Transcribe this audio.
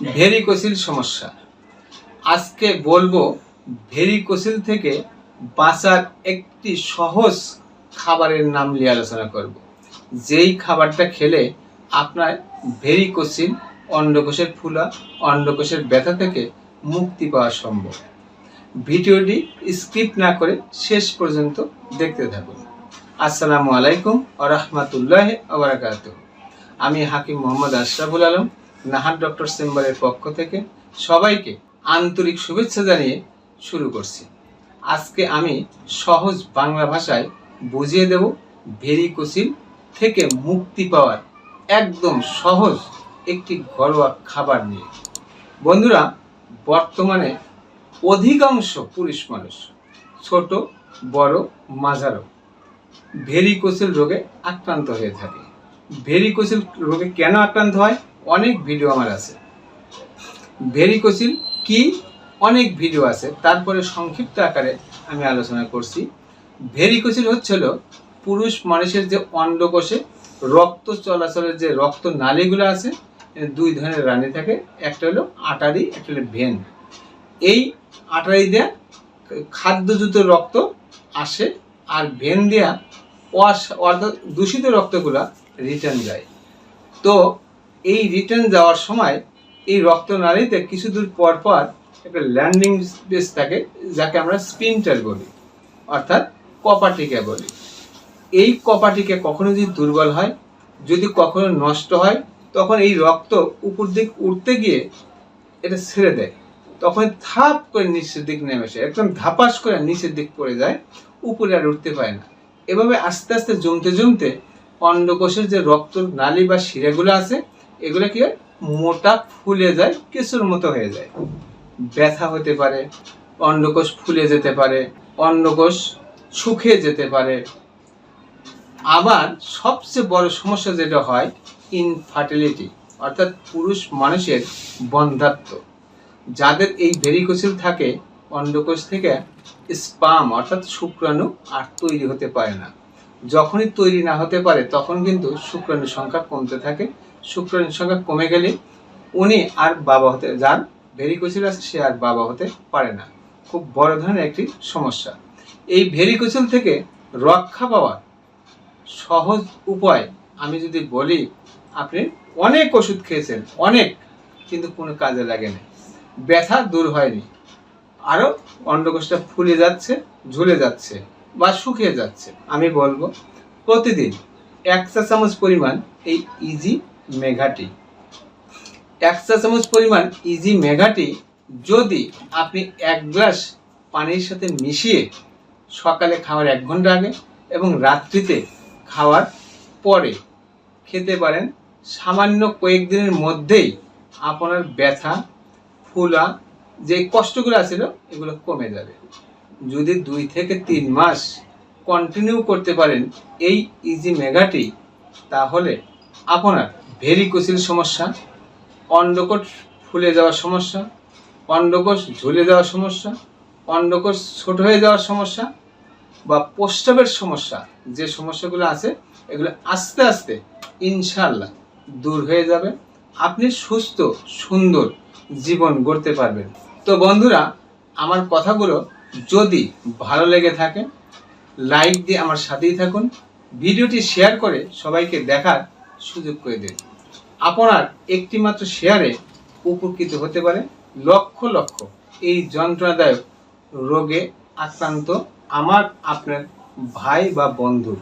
Varicocele সমস্যা। আজকে বলব ভেরিকোসিল থেকে বাঁচার একটি সহজ খাবারের নাম নিয়ে আলোচনা করব। যেই খাবারটা খেলে আপনার ভেরিকোসিল অন্ডকোষের ফুলা, অন্ডকোষের ব্যথা থেকে মুক্তি পাওয়া সম্ভব। ভিডিওটি স্কিপ না করে শেষ পর্যন্ত দেখতে থাকুন। আসসালামু আলাইকুম আ রহমতুল্লাহ আবরাকাত আমি হাকিম মোহাম্মদ আশরাফুল আলম নাহার ডক্টর চেম্বারের পক্ষ থেকে সবাইকে আন্তরিক শুভেচ্ছা জানিয়ে শুরু করছি। আজকে আমি সহজ বাংলা ভাষায় বুঝিয়ে দেব ভেরিকোসিল থেকে মুক্তি পাওয়ার একদম সহজ একটি ঘরোয়া খাবার নিয়ে। বন্ধুরা, বর্তমানে অধিকাংশ পুরুষ মানুষ, ছোট, বড়, মাঝারো, ভেরিকোসিল রোগে আক্রান্ত হয়ে থাকে। ভেরিকোসিল রোগে কেন আক্রান্ত হয়? অনেক ভিডিও আমার আছে। ভেরিকোসিল কি? অনেক ভিডিও আছে। তারপরে সংক্ষিপ্ত আকারে আমি আলোচনা করছি। ভেরিকোসিল হচ্ছিল পুরুষ মানুষের যে অন্ডকোষে রক্ত চলাচলের যে রক্ত নালীগুলো আছে দুই ধরনের রানী থাকে। একটা হলো আটারি, একটা হলো ভেন। এই আটারি দেয়া খাদ্যযুক্ত রক্ত আসে আর ভেন দেয়া অর্থাৎ দূষিত রক্তগুলা রিটার্ন যায়। তো এই রিটার্ন যাওয়ার সময় এই রক্তনালীতে কিছু দূর পর পর একটা ল্যান্ডিং স্পেস থাকে, যাকে আমরা স্পিনটার বলি, অর্থাৎ কপাটিকা বলি। এই কপাটিকা কখনো যদি দুর্বল হয়, যদি কখনো নষ্ট হয়, তখন এই রক্ত উপর দিক উঠতে গিয়ে এটা ছেড়ে দেয়। তখন থাপ করে নিচের দিক নেমে আসে, একদম ধাপাস করে নিচের দিক পড়ে যায়, উপরে আর উঠতে পারে না। এভাবে আস্তে আস্তে জমতে জমতে অন্ডকোষের যে রক্ত নালী বা শিরাগুলো আছে এগুলো কি হয়? মোটা ফুলে যায়, কেঁচুর মতো হয়ে যায়। ব্যথা হতে পারে অন্ডকোষ ফুলে যেতে পারে অন্ডকোষ শুকিয়ে যেতে পারে। আবার সবচেয়ে বড় সমস্যা যেটা হয় ইনফার্টিলিটি অর্থাৎ পুরুষ মানুষের বন্ধাত্ব যাদের এই ভেরিকোসিল থাকে অন্ডকোষ থেকে স্পাম, অর্থাৎ শুক্রাণু আর তৈরি হতে পারে না। যখনই তৈরি না হতে পারে, তখন কিন্তু শুক্রাণুর সংখ্যা কমতে থাকে শুক্রাণুর সংখ্যা কমে গেলে উনি আর বাবা হতে, যার ভেরিকোসিল আছে, সে আর বাবা হতে পারে না। খুব বড় ধরনের একটি সমস্যা। এই ভেরিকোসিল থেকে রক্ষা পাওয়ার সহজ উপায় আমি যদি বলি, আপনি অনেক ওষুধ খেয়েছেন, অনেক, কিন্তু কোনো কাজে লাগে না। ব্যথা দূর হয়নি। আরও অন্ডকোষটা ফুলে যাচ্ছে, ঝুলে যাচ্ছে বা শুকিয়ে যাচ্ছে। আমি বলব, প্রতিদিন এক চা চামচ পরিমাণ এই ইজি মেঘাটি। এক চামচ পরিমাণ ইজি মেঘাটি যদি আপনি এক গ্লাস পানির সাথে মিশিয়ে সকালে খাওয়ার এক ঘণ্টা আগে এবং রাত্রিতে খাওয়ার পরে খেতে পারেন সামান্য কয়েকদিনের মধ্যেই আপনার ব্যথা, ফুলা, যে কষ্টগুলো আছিল, এগুলো কমে যাবে। যদি দুই থেকে তিন মাস কন্টিনিউ করতে পারেন এই ইজি মেগাটি তাহলে আপনার ভেরিকোসিল সমস্যা, অন্ডকোষ ফুলে যাওয়ার সমস্যা, অন্ডকোষ ঝুলে যাওয়ার সমস্যা, অন্ডকোষ ছোট হয়ে যাওয়ার সমস্যা বা প্রস্রাবের সমস্যা, যে সমস্যাগুলো আছে, এগুলো আস্তে আস্তে ইনশাল্লাহ দূর হয়ে যাবে। আপনি সুস্থ, সুন্দর জীবন গড়তে পারবেন। তো বন্ধুরা, আমার কথাগুলো যদি ভালো লেগে থাকে লাইক দিয়ে আমার সাথেই থাকুন। ভিডিওটি শেয়ার করে সবাইকে দেখার সুযোগ করে দিন। আপনার একটিমাত্র শেয়ারে উপকৃত হতে পারে লক্ষ লক্ষ। এই যন্ত্রণাদায়ক রোগে আক্রান্ত আমার, আপনার ভাই বা বন্ধু।